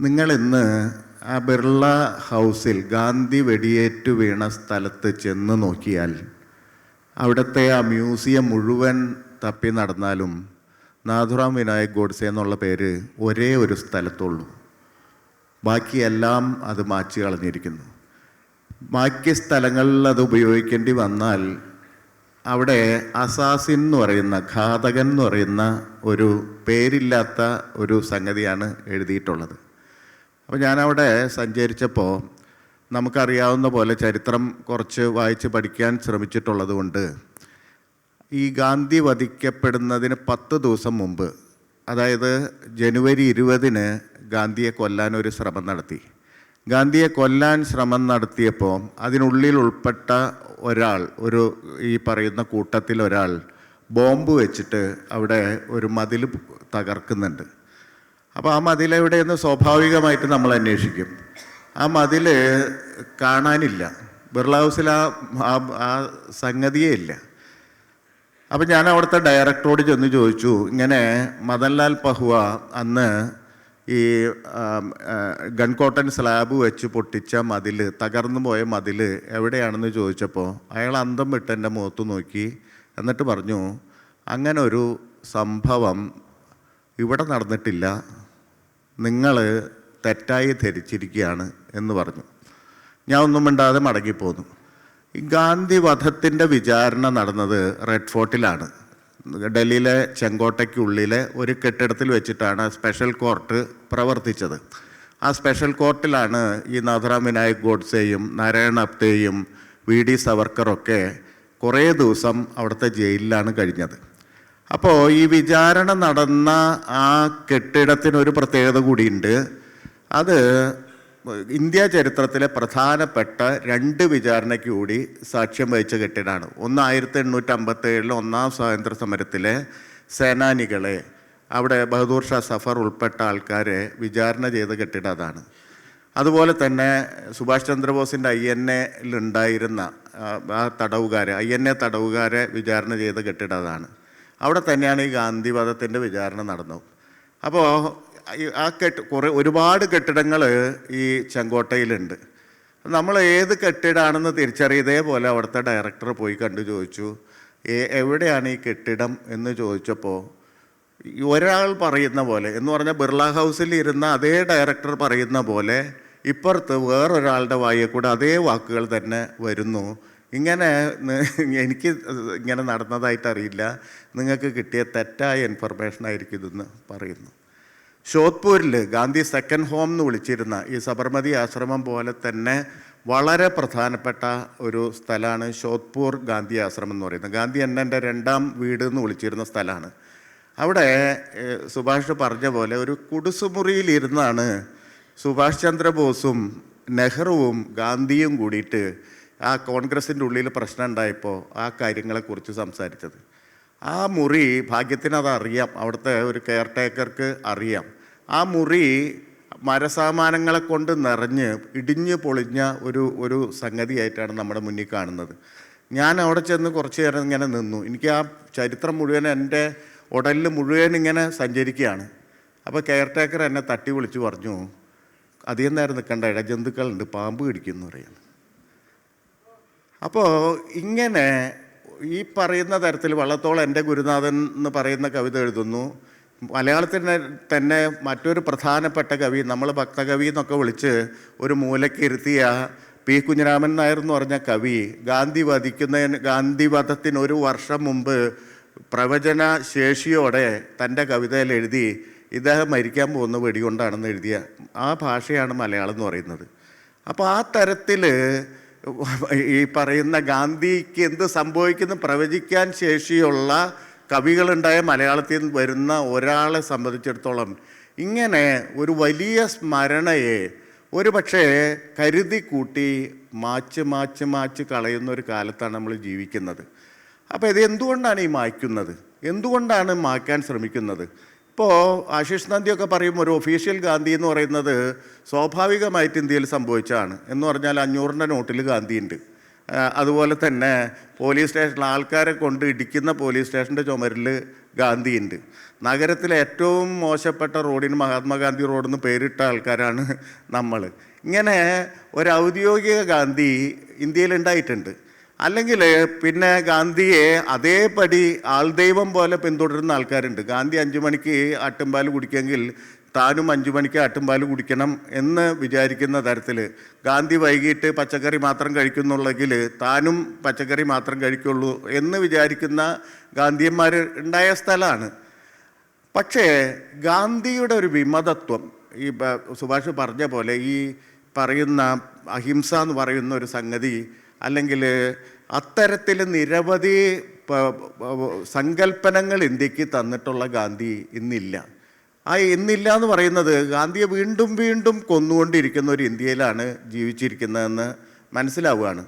നിങ്ങൾ ഇന്ന് ആ ബിർള ഹൗസിൽ ഗാന്ധി വെടിയേറ്റു വീണ സ്ഥലത്ത് ചെന്ന് നോക്കിയാൽ അവിടുത്തെ ആ മ്യൂസിയം മുഴുവൻ തപ്പി നടന്നാലും നാഥുറാം വിനായക് ഗോഡ്സെ എന്നുള്ള പേര് ഒരേ ഒരു സ്ഥലത്തുള്ളൂ. ബാക്കിയെല്ലാം അത് മാച്ചു കളഞ്ഞിരിക്കുന്നു. ബാക്കി സ്ഥലങ്ങളിൽ അത് ഉപയോഗിക്കേണ്ടി വന്നാൽ അവിടെ അസാസിൻ എന്ന് പറയുന്ന ഘാതകൻ എന്ന് പറയുന്ന ഒരു പേരില്ലാത്ത ഒരു സംഗതിയാണ് എഴുതിയിട്ടുള്ളത്. അപ്പോൾ ഞാനവിടെ സഞ്ചരിച്ചപ്പോൾ നമുക്കറിയാവുന്ന പോലെ ചരിത്രം കുറച്ച് വായിച്ച് പഠിക്കാൻ ശ്രമിച്ചിട്ടുള്ളത് കൊണ്ട് ഈ ഗാന്ധി വധിക്കപ്പെടുന്നതിന് പത്ത് ദിവസം മുമ്പ് അതായത് ജനുവരി ഇരുപതിന് ഗാന്ധിയെ കൊല്ലാൻ ഒരു ശ്രമം നടത്തി. ഗാന്ധിയെ കൊല്ലാൻ ശ്രമം നടത്തിയപ്പോൾ അതിനുള്ളിൽ ഉൾപ്പെട്ട ഒരാൾ ഒരു ഈ പറയുന്ന കൂട്ടത്തിൽ ഒരാൾ ബോംബ് വെച്ചിട്ട് അവിടെ ഒരു മതിൽ തകർക്കുന്നുണ്ട്. അപ്പോൾ ആ മതിൽ എവിടെയെന്ന് സ്വാഭാവികമായിട്ട് നമ്മൾ അന്വേഷിക്കും. ആ മതിൽ കാണാനില്ല. ബിർള ഹൗസിൽ ആ ആ- സംഗതിയേ ഇല്ല. അപ്പം ഞാൻ അവിടുത്തെ ഡയറക്ടറോട് ചെന്ന് ചോദിച്ചു ഇങ്ങനെ മദൻലാൽ പഹുവ അന്ന് ഈ ഗൺകോട്ടൻ സ്ലാബ് വെച്ച് പൊട്ടിച്ച മതിൽ തകർന്നു പോയ മതിൽ എവിടെയാണെന്ന് ചോദിച്ചപ്പോൾ അയാൾ അന്തം വിട്ട് എന്റെ മുഖത്ത് നോക്കി. എന്നിട്ട് പറഞ്ഞു അങ്ങനെ ഒരു സംഭവം ഇവിടെ നടന്നിട്ടില്ല. നിങ്ങൾ തെറ്റായി ധരിച്ചിരിക്കുകയാണ് എന്ന് പറഞ്ഞു. ഞാൻ ഒന്നും മിണ്ടാതെ മടങ്ങിപ്പോന്നു. ഈ ഗാന്ധി വധത്തിന്റെ വിചാരണ നടന്നത് റെഡ് ഫോർട്ടിലാണ്. ഡൽഹിയിലെ ചെങ്കോട്ടയ്ക്കുള്ളിലെ ഒരു കെട്ടിടത്തിൽ വെച്ചിട്ടാണ് സ്പെഷ്യൽ കോർട്ട് പ്രവർത്തിച്ചത്. ആ സ്പെഷ്യൽ കോർട്ടിലാണ് ഈ നാഥറാം വിനായക് ഗോഡ്സെയും നാരായണ അപ്തേയും വി ഡി സവർക്കറൊക്കെ കുറേ ദിവസം അവിടുത്തെ ജയിലിലാണ് കഴിഞ്ഞത്. അപ്പോൾ ഈ വിചാരണ നടന്ന ആ കെട്ടിടത്തിനൊരു പ്രത്യേകത കൂടിയുണ്ട്. അത് ഇന്ത്യ ചരിത്രത്തിലെ പ്രധാനപ്പെട്ട രണ്ട് വിചാരണയ്ക്ക് കൂടി സാക്ഷ്യം വഹിച്ച കെട്ടിടമാണ്. ഒന്ന് ആയിരത്തി എണ്ണൂറ്റി അമ്പത്തേഴിലെ ഒന്നാം സ്വാതന്ത്ര്യ സമരത്തിലെ സേനാനികളെ അവിടെ ബഹദൂർ ഷാ സഫർ ഉൾപ്പെട്ട ആൾക്കാരെ വിചാരണ ചെയ്ത കെട്ടിടം അതാണ്. അതുപോലെ തന്നെ സുഭാഷ് ചന്ദ്രബോസിന്റെ ഐ എൻ എയിലുണ്ടായിരുന്ന ആ തടവുകാരെ ഐ എൻ എ തടവുകാരെ വിചാരണ ചെയ്ത കെട്ടിടം അതാണ്. അവിടെ തന്നെയാണ് ഈ ഗാന്ധിവധത്തിന്റെ വിചാരണ നടന്നത്. അപ്പോൾ ആ കെട്ട് കുറേ ഒരുപാട് കെട്ടിടങ്ങൾ ഈ ചെങ്കോട്ടയിലുണ്ട്. നമ്മൾ ഏത് കെട്ടിടമാണെന്ന് തിരിച്ചറിയ. ഇതേപോലെ അവിടുത്തെ ഡയറക്ടർ പോയി കണ്ടു ചോദിച്ചു "ഏ- എവിടെയാണ് ഈ കെട്ടിടം? എന്ന് ചോദിച്ചപ്പോൾ ഒരാൾ പറയുന്ന പോലെ എന്ന് പറഞ്ഞാൽ ബിർള ഹൗസിൽ ഇരുന്ന അതേ ഡയറക്ടർ പറയുന്ന പോലെ ഇപ്പുറത്ത് വേറൊരാളുടെ വായിൽ കൂടെ അതേ വാക്കുകൾ തന്നെ വരുന്നു. ഇങ്ങനെ എനിക്ക് ഇങ്ങനെ നടന്നതായിട്ട് അറിയില്ല. നിങ്ങൾക്ക് കിട്ടിയ തെറ്റായ ഇൻഫർമേഷൻ ആയിരിക്കും ഇതെന്ന് പറയുന്നു. ഷോത്പൂരിൽ ഗാന്ധി സെക്കൻഡ് ഹോം എന്ന് വിളിച്ചിരുന്ന ഈ സബർമതി ആശ്രമം പോലെ തന്നെ വളരെ പ്രധാനപ്പെട്ട ഒരു സ്ഥലമാണ് ഷോത്പൂർ ഗാന്ധി ആശ്രമം എന്ന് പറയുന്നത്. ഗാന്ധി എന്നെ രണ്ടാം വീട് എന്ന് വിളിച്ചിരുന്ന സ്ഥലമാണ്. അവിടെ സുഭാഷ് പറഞ്ഞ പോലെ ഒരു കുടുസുമുറിയിലിരുന്നാണ് സുഭാഷ് ചന്ദ്രബോസും നെഹ്റുവും ഗാന്ധിയും കൂടിയിട്ട് ആ കോൺഗ്രസിന്റെ ഉള്ളിൽ പ്രശ്നം ഉണ്ടായപ്പോൾ ആ കാര്യങ്ങളെക്കുറിച്ച് സംസാരിച്ചത്. ആ മുറി ഭാഗ്യത്തിന് അതറിയാം അവിടുത്തെ ഒരു കെയർ ടേക്കർക്ക് അറിയാം. ആ മുറി മരസാമാനങ്ങളെ കൊണ്ട് നിറഞ്ഞ് ഇടിഞ്ഞ് പൊളിഞ്ഞ ഒരു ഒരു സംഗതിയായിട്ടാണ് നമ്മുടെ മുന്നിൽ കാണുന്നത്. ഞാൻ അവിടെ ചെന്ന് കുറച്ച് നേരം ഇങ്ങനെ നിന്നു. എനിക്ക് ആ ചരിത്രം മുഴുവൻ എന്റെ ഉടലിൽ മുഴുവൻ ഇങ്ങനെ സഞ്ചരിക്കുകയാണ്. അപ്പോൾ കെയർ ടേക്കർ എന്നെ തട്ടി വിളിച്ച് പറഞ്ഞു അധികം നേരം നിൽക്കേണ്ട ഇടജന്തുക്കളുണ്ട് പാമ്പ് കടിക്കുന്നു പറയുന്നു അപ്പോൾ ഇങ്ങനെ ഈ പറയുന്ന തരത്തിൽ വള്ളത്തോൾ എന്റെ ഗുരുനാഥൻ എന്ന് പറയുന്ന കവിത എഴുതുന്നു. മലയാളത്തിന് തന്നെ മറ്റൊരു പ്രധാനപ്പെട്ട കവി നമ്മൾ ഭക്തകവി എന്നൊക്കെ വിളിച്ച് ഒരു മൂലയ്ക്ക് ഇരുത്തിയ പി കുഞ്ഞിരാമൻ നായർ എന്ന് പറഞ്ഞ കവി ഗാന്ധി വധിക്കുന്നതിന് ഗാന്ധി വധത്തിന് ഒരു വർഷം മുമ്പ് പ്രവചന ശേഷിയോടെ തന്റെ കവിതയിൽ എഴുതി ഇദ്ദേഹം മരിക്കാൻ പോകുന്ന വെടികൊണ്ടാണെന്ന് എഴുതിയ ആ ഭാഷയാണ് മലയാളം എന്ന് പറയുന്നത്. അപ്പോൾ ആ തരത്തിൽ ഈ പറയുന്ന ഗാന്ധിക്ക് എന്ത് സംഭവിക്കുന്നു? പ്രവചിക്കാൻ ശേഷിയുള്ള കവികളുണ്ടായ മലയാളത്തിൽ നിന്ന് വരുന്ന ഒരാളെ സംബന്ധിച്ചിടത്തോളം ഇങ്ങനെ ഒരു വലിയ സ്മരണയെ ഒരു പക്ഷേ കരുതി കൂട്ടി മാച്ച് മാച്ച് മാച്ച് കളയുന്ന ഒരു കാലത്താണ് നമ്മൾ ജീവിക്കുന്നത്. അപ്പോൾ ഇത് എന്തുകൊണ്ടാണ് ഈ മായ്ക്കുന്നത്? എന്തുകൊണ്ടാണ് മായ്ക്കാൻ ശ്രമിക്കുന്നത്? ഇപ്പോൾ ആശിഷ് നന്ദിയൊക്കെ പറയും ഒരു ഒഫീഷ്യൽ ഗാന്ധി എന്ന് പറയുന്നത് സ്വാഭാവികമായിട്ട് ഇന്ത്യയിൽ സംഭവിച്ചതാണ്. എന്ന് പറഞ്ഞാൽ അഞ്ഞൂറിന്റെ നോട്ടിൽ ഗാന്ധിയുണ്ട്. അതുപോലെ തന്നെ പോലീസ് സ്റ്റേഷനിൽ ആൾക്കാരെ കൊണ്ട് ഇടിക്കുന്ന പോലീസ് സ്റ്റേഷന്റെ ചുമരിൽ ഗാന്ധിയുണ്ട്. നഗരത്തിലെ ഏറ്റവും മോശപ്പെട്ട റോഡിന് മഹാത്മാഗാന്ധി റോഡെന്ന് പേരിട്ട ആൾക്കാരാണ് നമ്മൾ ഇങ്ങനെ ഒരു ഔദ്യോഗിക ഗാന്ധി ഇന്ത്യയിൽ ഉണ്ടായിട്ടുണ്ട്. അല്ലെങ്കിൽ പിന്നെ ഗാന്ധിയെ അതേപടി ആൾദൈവം പോലെ പിന്തുടരുന്ന ആൾക്കാരുണ്ട്. ഗാന്ധി അഞ്ചു മണിക്ക് ആട്ടുംപാൽ കുടിക്കുമെങ്കിൽ താനും അഞ്ചു മണിക്ക് ആട്ടുംപാൽ കുടിക്കണം എന്ന് വിചാരിക്കുന്ന തരത്തിൽ ഗാന്ധി വൈകിട്ട് പച്ചക്കറി മാത്രം കഴിക്കുന്നുള്ളെങ്കിൽ താനും പച്ചക്കറി മാത്രം കഴിക്കുള്ളൂ എന്ന് വിചാരിക്കുന്ന ഗാന്ധിയന്മാർ ഉണ്ടായ സ്ഥലമാണ് പക്ഷേ ഗാന്ധിയുടെ ഒരു വിമതത്വം ഈ സുഭാഷ് പറഞ്ഞ പോലെ ഈ പറയുന്ന അഹിംസ എന്ന് പറയുന്ന ഒരു സംഗതി അല്ലെങ്കിൽ അത്തരത്തിൽ നിരവധി സങ്കല്പനങ്ങൾ ഇന്ത്യയ്ക്ക് തന്നിട്ടുള്ള ഗാന്ധി ഇന്നില്ല. ആ ഇന്നില്ല എന്ന് പറയുന്നത് ഗാന്ധിയെ വീണ്ടും വീണ്ടും കൊന്നുകൊണ്ടിരിക്കുന്ന ഒരു ഇന്ത്യയിലാണ് ജീവിച്ചിരിക്കുന്നതെന്ന് മനസ്സിലാവുകയാണ്.